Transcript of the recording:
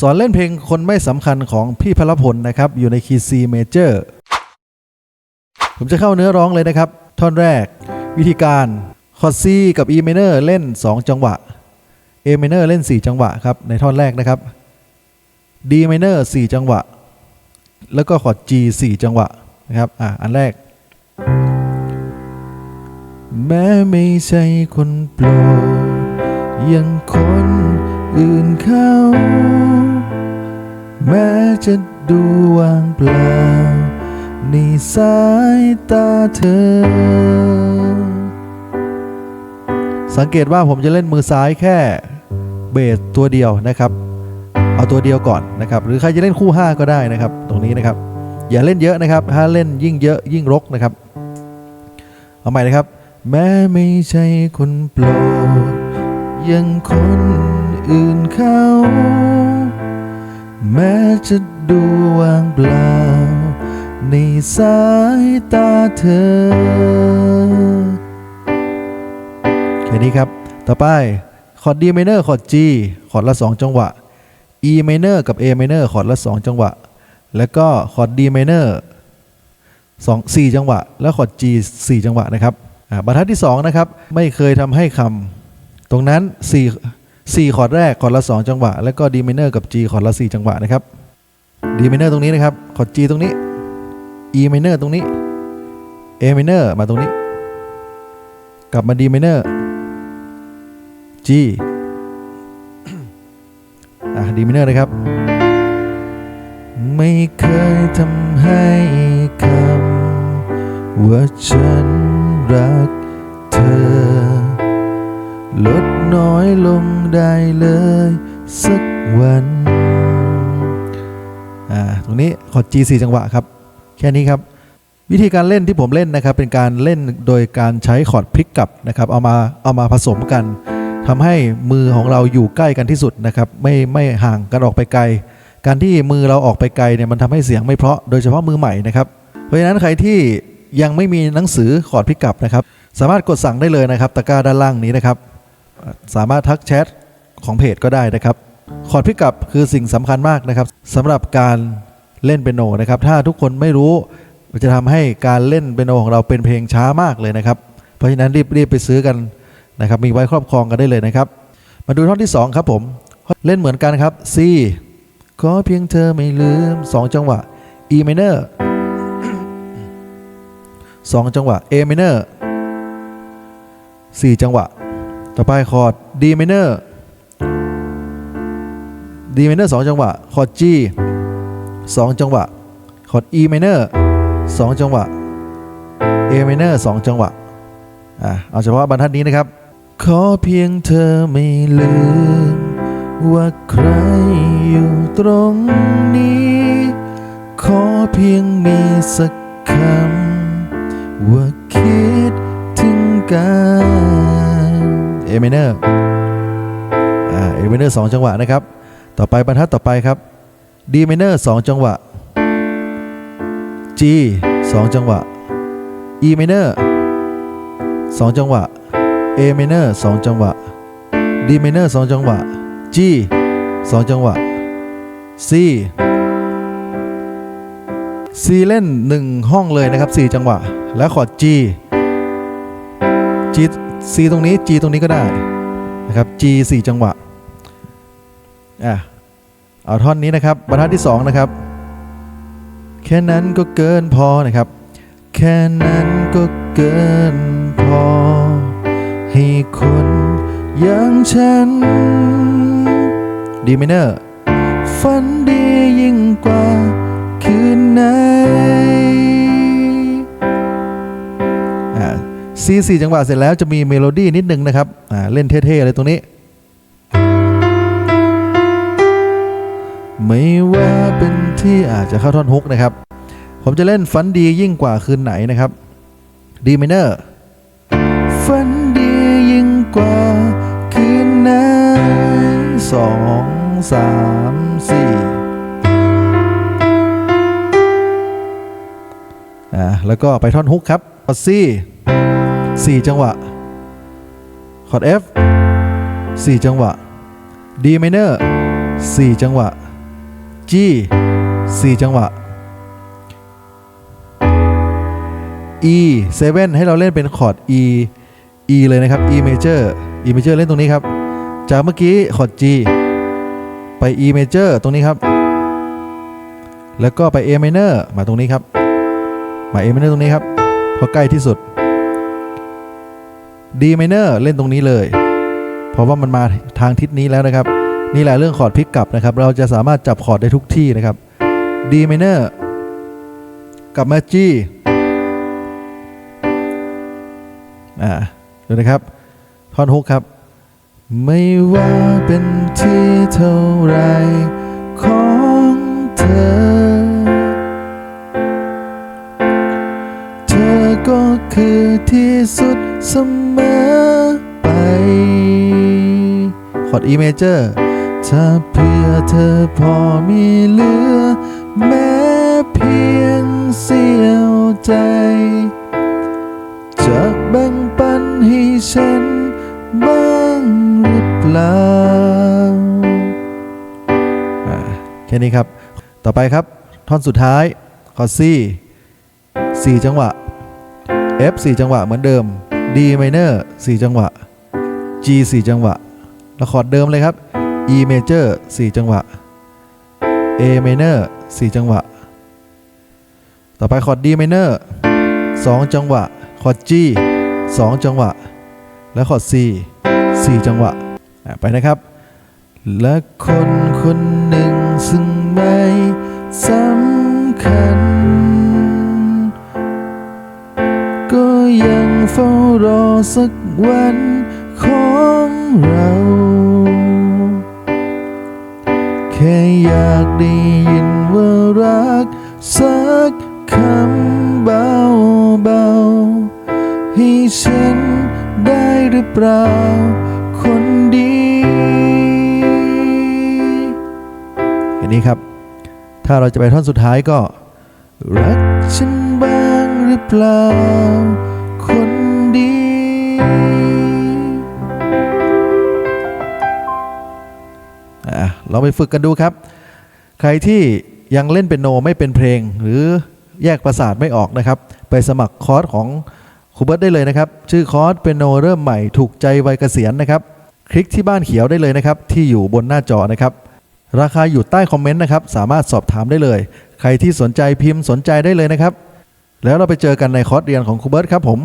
สอนเล่นเพลงคนไม่สำคัญของพี่พลพลนะครับ อยู่ในคีย์ C major ผมจะเข้าเนื้อร้องเลยนะครับ ท่อนแรก วิธีการคอร์ด C กับ E minor เล่น 2 จังหวะ A minor เล่น 4 จังหวะครับในท่อนแรกนะครับ D minor 4 จังหวะ แล้วก็คอร์ด G 4 จังหวะนะครับอะอันแรก แม้ไม่ใช่คนโปรดยังคนอื่นเขา แม้จะดูวางเปล่าในสายตาเธอ สังเกตว่าผมจะเล่นมือซ้ายแค่เบสตัวเดียวนะครับ เอาตัวเดียวก่อนนะครับ หรือใครจะเล่นคู่ 5 ก็ได้นะครับ ตรงนี้นะครับ อย่าเล่นเยอะนะครับ ถ้าเล่นยิ่งเยอะยิ่งรกนะครับ เอาใหม่นะครับ แม้ไม่ใช่คนโปรดยังคนอื่นเขา แม้จะดูวางเปล่า ในสายตาเธอ แค่นี้ครับ ต่อไป คอร์ด D minor คอร์ด G คอร์ดละ 2 จังหวะ E minor กับ A minor คอร์ดละ 2 จังหวะ แล้วก็คอร์ด D minor 2 4จังหวะ แล้วคอร์ด G 4 จังหวะนะครับบรรทัดที่ 2 นะครับ ไม่เคยทำให้คำตรงนั้น 4 4 คอร์ดแรก คอร์ดละ 2 จังหวะ แล้วก็ D minor กับ G คอร์ดละ 4 จังหวะนะครับ D minor ตรงนี้นะครับ คอร์ด G ตรงนี้ E minor ตรงนี้ A minor มาตรงนี้ กลับมา D minor G อะ D minor นะครับ ไม่เคยทำให้คำว่าฉันรักเธอ ลดน้อยลงได้เลยสักวันอ่าตรงนี้ขอ G 4 จังหวะครับ แค่นี้ครับ วิธีการเล่นที่ผมเล่นนะครับ เป็นการเล่นโดยการใช้คอร์ดพลิกกลับนะครับเอามาเอามาผสมกันทำให้มือของเราอยู่ใกล้กันที่สุดนะครับไม่ไม่ห่างกันออกไปไกล การที่มือเราออกไปไกลเนี่ยมันทำให้เสียงไม่เพราะโดยเฉพาะมือใหม่นะครับเพราะฉะนั้นใครที่ยังไม่มีหนังสือคอร์ดพลิกกลับนะครับสามารถกดสั่งได้เลยนะครับตะกร้าด้านล่างนี้นะครับ สามารถทักแชทของเพจก็ได้นะครับคอร์ดพิกับคือสิ่งสำคัญมากนะครับสำหรับการเล่นเปียโนนะครับ ถ้าทุกคนไม่รู้จะทำให้การเล่นเปียโนของเราเป็นเพลงช้ามากเลยนะครับ เพราะฉะนั้นรีบรีบไปซื้อกันนะครับ มีไว้ครอบครองกันได้เลยนะครับ มาดูท่อนที่ 2 ครับผม เล่นเหมือนกันครับ C ขอเพียงเธอไม่ลืม 2 จังหวะ E minor 2 จังหวะ A minor 4 จังหวะ ต่อไปคอร์ด D minor D minor 2จังหวะ คอร์ด G 2 จังหวะ คอร์ด E minor 2 จังหวะ A minor 2 จังหวะ อะ เอาเฉพาะบรรทัดนี้นะครับ ขอเพียงเธอไม่ลืม ว่าใครอยู่ตรงนี้ ขอเพียงมีสักคำ ว่าคิดถึงกัน เอเมเนอร์อ่าเอเมเนอร์สองจังหวะนะครับ ต่อไปบรรทัดต่อไปครับดีเมเนอร์สองจังหวะ G สองจังหวะ E minor สองจังหวะ A minor สองจังหวะ D minor สองจังหวะ G สองจังหวะ C C เล่น 1 ห้องเลยนะครับ 4 จังหวะ แล้วคอร์ด G G C ตรงนี้ G ตรงนี้ก็ได้นะครับ G 4 จังหวะอะเอาท่อนนี้นะครับบรรทัดที่ 2 นะครับ แค่นั้นก็เกินพอนะครับ แค่นั้นก็เกินพอ ให้คนอย่างฉันดีไมเนอร์ฝันดียิ่งกว่าคืนไหน ซีสี่จังหวะเสร็จแล้วจะมีเมโลดี้นิดนึงนะครับเล่นเท่ๆเลยตรงนี้ ไม่ว่าเป็นที่อาจจะเข้าท่อนฮุกนะครับ ผมจะเล่นฝันดียิ่งกว่าคืนไหนนะครับดีมิเนอร์ฝันดียิ่งกว่าคืนไหนสองสามสี่อ่าแล้วก็ไปท่อนฮุกครับคอร์ดซี สี่จังหวะ คอร์ด F สี่จังหวะ D minor สี่จังหวะ G 4 จังหวะ E 7 ให้เราเล่นเป็นคอร์ด E E เลยนะครับ E major E major เล่นตรงนี้ครับ จากเมื่อกี้คอร์ด G ไป E major ตรงนี้ครับ แล้วก็ไป A minor มาตรงนี้ครับ มา A minor ตรงนี้ครับพราะใกล้ที่สุด D minor เล่นตรงนี้เลย เพราะว่ามันมาทางทิศนี้แล้วนะครับ นี่แหละเรื่องคอร์ดพลิกกลับนะครับ เราจะสามารถจับคอร์ดได้ทุกที่นะครับ D minor กลับมา G อ่าดูนะครับ ท่อนฮุกครับ ไม่ว่าเป็นที่เท่าไรของเธอ เธอก็คือที่สุด เสมอไปคอร์ด E major ถ้าเพื่อเธอพอมีเหลือ แม้เพียงเสี้ยวใจ จะแบ่งปันให้ฉันบ้างหรือเปล่าแค่นี้ครับ ต่อไปครับ ท่อนสุดท้าย คอร์ด C 4จังหวะ F 4จังหวะเหมือนเดิม D minor 4 จังหวะ G 4 จังหวะแล้วคอร์ดเดิมเลยครับ E major 4 จังหวะ A minor 4 จังหวะ ต่อไปคอร์ด D minor 2 จังหวะ คอร์ด G 2 จังหวะ และคอร์ด C 4 จังหวะ ไปนะครับ และคนคนหนึ่งซึ่งไม่สำคัญ ก็ยัง เฝ้ารอสักวันของเรา แค่อยากได้ยินว่ารักสักคำเบาๆให้ฉันได้หรือเปล่า คนดีอย่างนี้ครับ ถ้าเราจะไปท่อนสุดท้ายก็ รักฉันบ้างหรือเปล่า เราไปฝึกกันดูครับ ใครที่ยังเล่นเป็นโนไม่เป็นเพลง หรือแยกประสาทไม่ออกนะครับ ไปสมัครคอร์สของครูเบิร์ตได้เลยนะครับ ชื่อคอร์สเป็นโนเริ่มใหม่ถูกใจวัยเกษียณนะครับ คลิกที่บ้านเขียวได้เลยนะครับ ที่อยู่บนหน้าจอนะครับ ราคาอยู่ใต้คอมเมนต์นะครับ สามารถสอบถามได้เลย ใครที่สนใจพิมพ์สนใจได้เลยนะครับ แล้วเราไปเจอกันในคอร์สเรียนของครูเบิร์ตครับผม